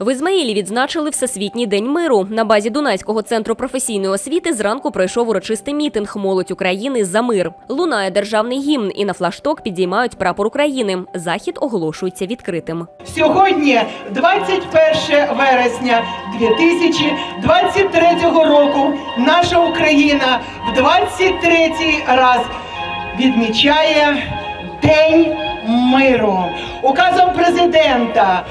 В Ізмаїлі відзначили Всесвітній день миру. На базі Дунайського центру професійної освіти зранку пройшов урочистий мітинг Молодь України за мир. Лунає державний гімн і на флашток підіймають прапор України. Захід оголошується відкритим. Сьогодні, 21 вересня 2023 року, наша Україна в 23 раз відмічає День миру. Указом президента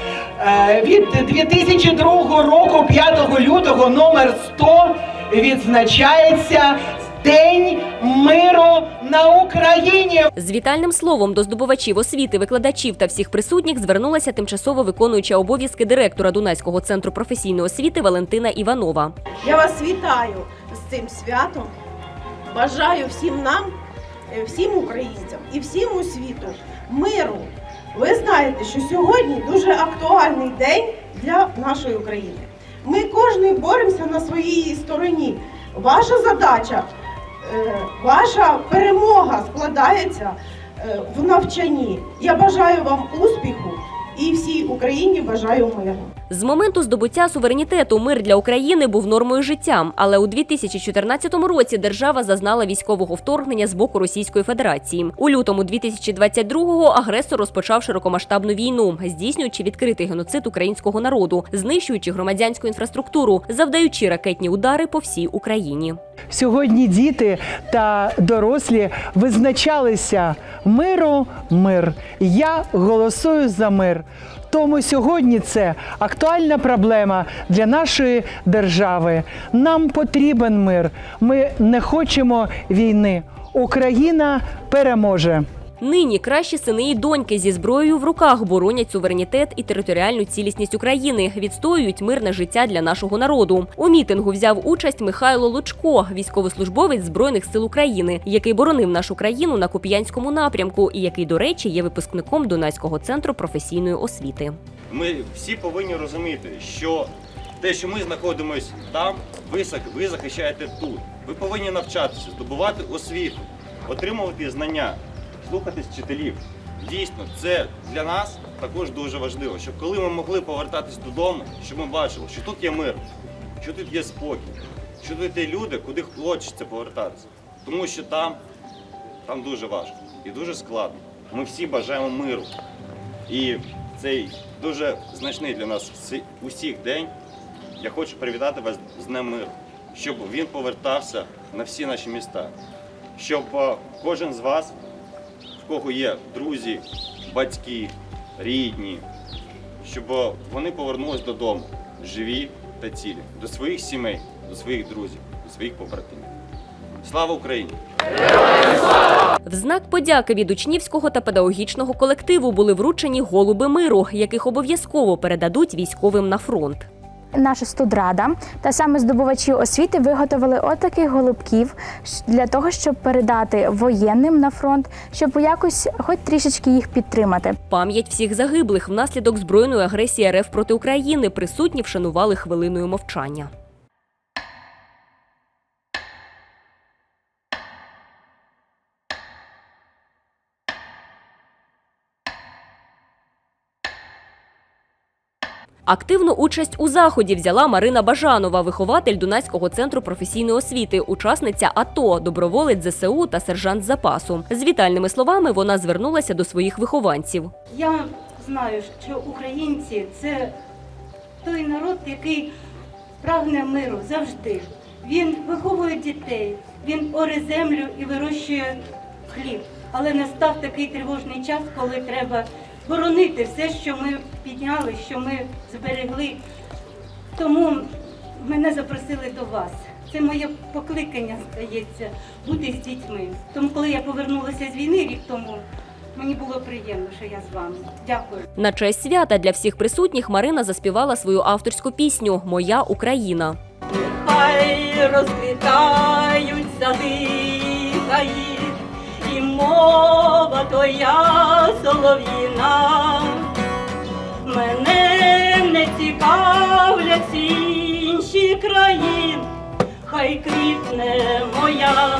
від 2002 року, 5 лютого, номер 100, відзначається День миру на Україні. З вітальним словом до здобувачів освіти, викладачів та всіх присутніх звернулася тимчасово виконуюча обов'язки директора Дунайського центру професійної освіти Валентина Іванова. Я вас вітаю з цим святом. Бажаю всім нам, е, всім українцям і всім у світу миру. Ви знаєте, що сьогодні дуже актуальний день для нашої України. Ми кожен боремося на своїй стороні. Ваша задача, е, ваша перемога складається е, в навчанні. Я бажаю вам успіху і всій Україні бажаю миру. З моменту здобуття суверенітету мир для України був нормою життя, але у 2014 році держава зазнала військового вторгнення з боку Російської Федерації. У лютому 2022-го агресор розпочав широкомасштабну війну, здійснюючи відкритий геноцид українського народу, знищуючи громадянську інфраструктуру, завдаючи ракетні удари по всій Україні. Сьогодні діти та дорослі визначалися миру, мир. Я голосую за мир. Тому сьогодні це актуальна проблема для нашої держави. Нам потрібен мир. Ми не хочемо війни. Україна переможе. Нині кращі сини і доньки зі зброєю в руках боронять суверенітет і територіальну цілісність України, відстоюють мирне життя для нашого народу. У мітингу взяв участь Михайло Лучко, військовослужбовець збройних сил України, який боронив нашу країну на Куп'янському напрямку, і який, до речі, є випускником Дунайського центру професійної освіти. Ми всі повинні розуміти, що те, що ми знаходимося там, ви, ви захищаєте тут. Ви повинні навчатися, здобувати освіту, отримувати знання, слухатись вчителів. Дійсно, це для нас також дуже важливо, щоб коли ми могли повертатись додому, щоб ми бачили, що тут є мир, що тут є спокій, що тут є люди, куди хочеться повертатися. Тому що там, там дуже важко і дуже складно. Ми всі бажаємо миру. І цей дуже значний для нас усіх день. Я хочу привітати вас з Днем миру, щоб він повертався на всі наші міста, щоб е, кожен з вас, кого є друзі, батьки, рідні, щоб вони повернулись додому живі та цілі, до своїх сімей, до своїх друзів, до своїх побратимів. Слава Україні! В знак подяки від учнівського та педагогічного колективу були вручені голуби миру, яких обов'язково передадуть військовим на фронт. Наша студрада та саме здобувачі освіти виготовили отаких голубків для того, щоб передати воєнним на фронт, щоб якось хоч трішечки їх підтримати. Пам'ять всіх загиблих внаслідок збройної агресії РФ проти України присутні вшанували хвилиною мовчання. Активну участь у заході взяла Марина Бажанова, вихователь Дунайського центру професійної освіти, учасниця АТО, доброволець ЗСУ та сержант запасу. З вітальними словами вона звернулася до своїх вихованців. Я знаю, що українці це той народ, який прагне миру завжди. Він виховує дітей, він оре землю і вирощує хліб. Але настав такий тривожний час, коли треба боронити все, що ми підняли, що ми зберегли. Тому мене запросили до вас. Це моє покликання, здається, бути з дітьми. Тому, коли я повернулася з війни рік тому, мені було приємно, що я з вами. Дякую. На честь свята для всіх присутніх Марина заспівала свою авторську пісню Моя Україна. Хай розквітають сади гаї, і мова твоя солов'їна. Мене не цікавлять інші країни, хай квітне моя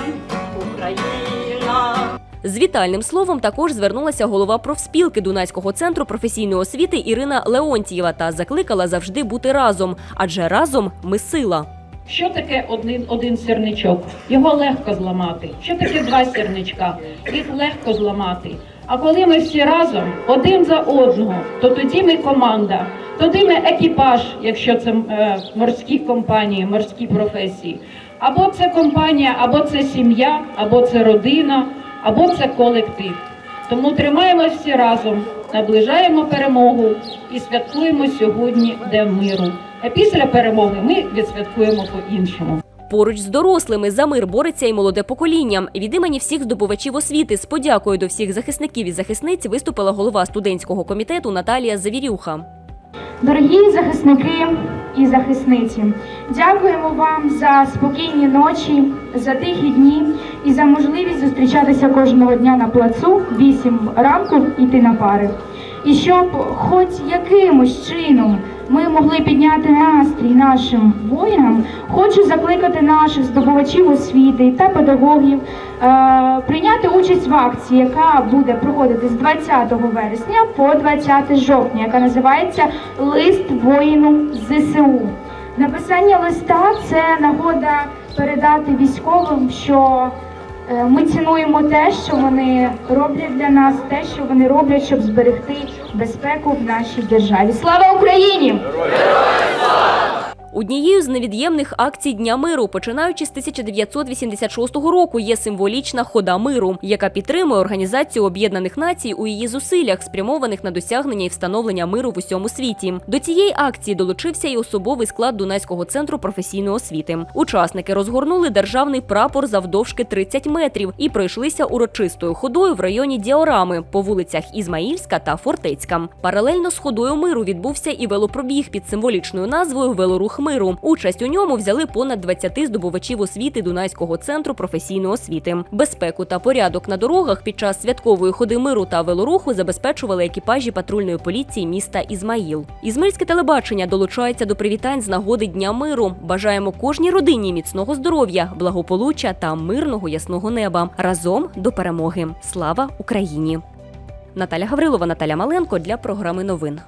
Україна. З вітальним словом також звернулася голова профспілки Дунайського центру професійної освіти Ірина Леонтієва та закликала завжди бути разом, адже разом ми сила. Що таке один, один сірничок? Його легко зламати. Що таке два сірничка? Їх легко зламати. А коли ми всі разом, один за одного, то тоді ми команда, тоді ми екіпаж, якщо це е, морські компанії, морські професії. Або це компанія, або це сім'я, або це родина, або це колектив. Тому тримаємося всі разом, наближаємо перемогу і святкуємо сьогодні День миру. А після перемоги ми відсвяткуємо по-іншому. Поруч з дорослими за мир бореться і молоде покоління. Від імені всіх здобувачів освіти з подякою до всіх захисників і захисниць виступила голова студентського комітету Наталія Завірюха. Дорогі захисники і захисниці, дякуємо вам за спокійні ночі, за тихі дні і за можливість зустрічатися кожного дня на плацу 8 ранку йти на пари. І щоб хоч якимось чином ми могли підняти настрій нашим воїнам, хочу закликати наших здобувачів освіти та педагогів е, прийняти участь в акції, яка буде проходити з 20 вересня по 20 жовтня, яка називається Лист воїну ЗСУ. Написання листа це нагода передати військовим, що ми цінуємо те, що вони роблять для нас, те, що вони роблять, щоб зберегти безпеку в нашій державі. Слава Україні! Однією з невід'ємних акцій Дня миру, починаючи з 1986 року, є символічна хода миру, яка підтримує Організацію Об'єднаних Націй у її зусиллях, спрямованих на досягнення і встановлення миру в усьому світі. До цієї акції долучився і особовий склад Дунайського центру професійної освіти. Учасники розгорнули державний прапор завдовжки 30 метрів і пройшлися урочистою ходою в районі Діорами по вулицях Ізмаїльська та Фортецька. Паралельно з ходою миру відбувся і велопробіг під символічною назвою Велорух миру. Участь у ньому взяли понад 20 здобувачів освіти Дунайського центру професійної освіти. Безпеку та порядок на дорогах під час святкової ходи миру та велоруху забезпечували екіпажі патрульної поліції міста Ізмаїл. Ізмаїльське телебачення долучається до привітань з нагоди Дня миру. Бажаємо кожній родині міцного здоров'я, благополуччя та мирного ясного неба. Разом до перемоги. Слава Україні! Наталя Гаврилова, Наталя Маленко для програми новин.